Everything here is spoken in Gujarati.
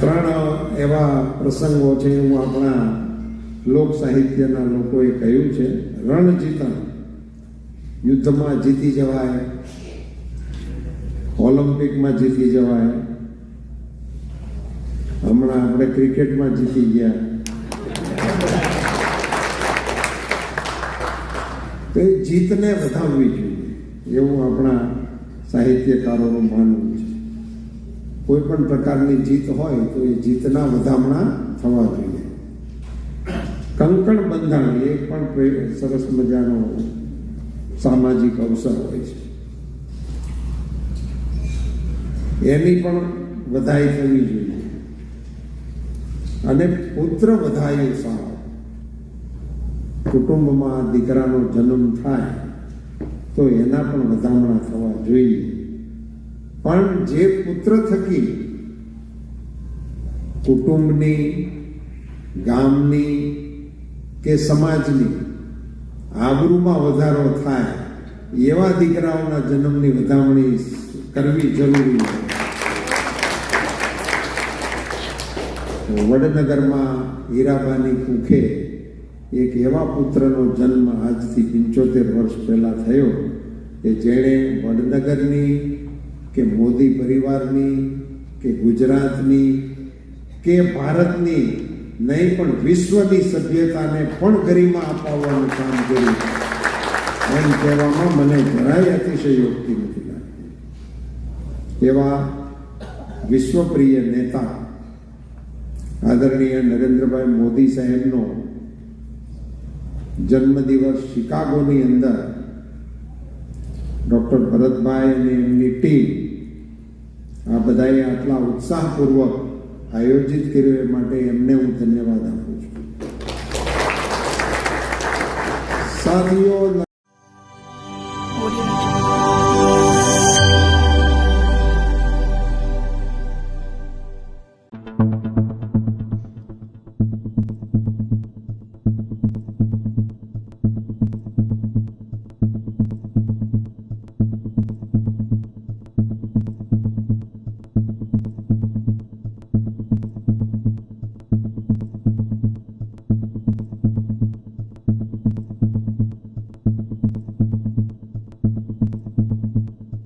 ત્રણ એવા પ્રસંગો છે હું આપણા લોક સાહિત્યના લોકોએ કહ્યું છે. રણ જીતણ યુદ્ધમાં જીતી જવાય, ઓલિમ્પિકમાં જીતી જવાય, હમણાં આપણે ક્રિકેટમાં જીતી ગયા. તો એ જીતને વધારવી જોઈએ. એવું આપણા સાહિત્યકારોનું માનવું છે. કોઈ પણ પ્રકારની જીત હોય તો એ જીતના વધામણા થવા જોઈએ. કંકણ બંધાણ એ પણ સરસ મજાનો સામાજિક અવસર હોય છે. એની પણ વધાઈ થવી જોઈએ. અને પુત્ર વધાય સાવ કુટુંબમાં દીકરાનો જન્મ થાય, તો એના પણ વધામણા થવા જોઈએ. પણ જે પુત્ર થકી કુટુંબની, ગામની કે સમાજની આબરૂમાં વધારો થાય, એવા દીકરાઓના જન્મની વધામણી કરવી જરૂરી છે. વડનગરમાં હીરાબાની કુખે એક એવા પુત્રનો જન્મ આજથી પંચોતેર વર્ષ પહેલાં થયો કે જેણે વડનગરની કે મોદી પરિવારની કે ગુજરાતની કે ભારતની નહીં પણ વિશ્વની સભ્યતાને પણ ગરિમા અપાવવાનું કામ કર્યું. એમ કહેવામાં મને જરાય અતિશયોક્તિ નથી લાગતી. એવા વિશ્વપ્રિય નેતા આદરણીય નરેન્દ્રભાઈ મોદી સાહેબનો જન્મદિવસ શિકાગોની અંદર ડૉક્ટર ભરતભાઈ અને એમની ટીમ આ બધાએ આટલા ઉત્સાહપૂર્વક આયોજિત કર્યું એ માટે એમને હું ધન્યવાદ આપું છું. સાથીઓ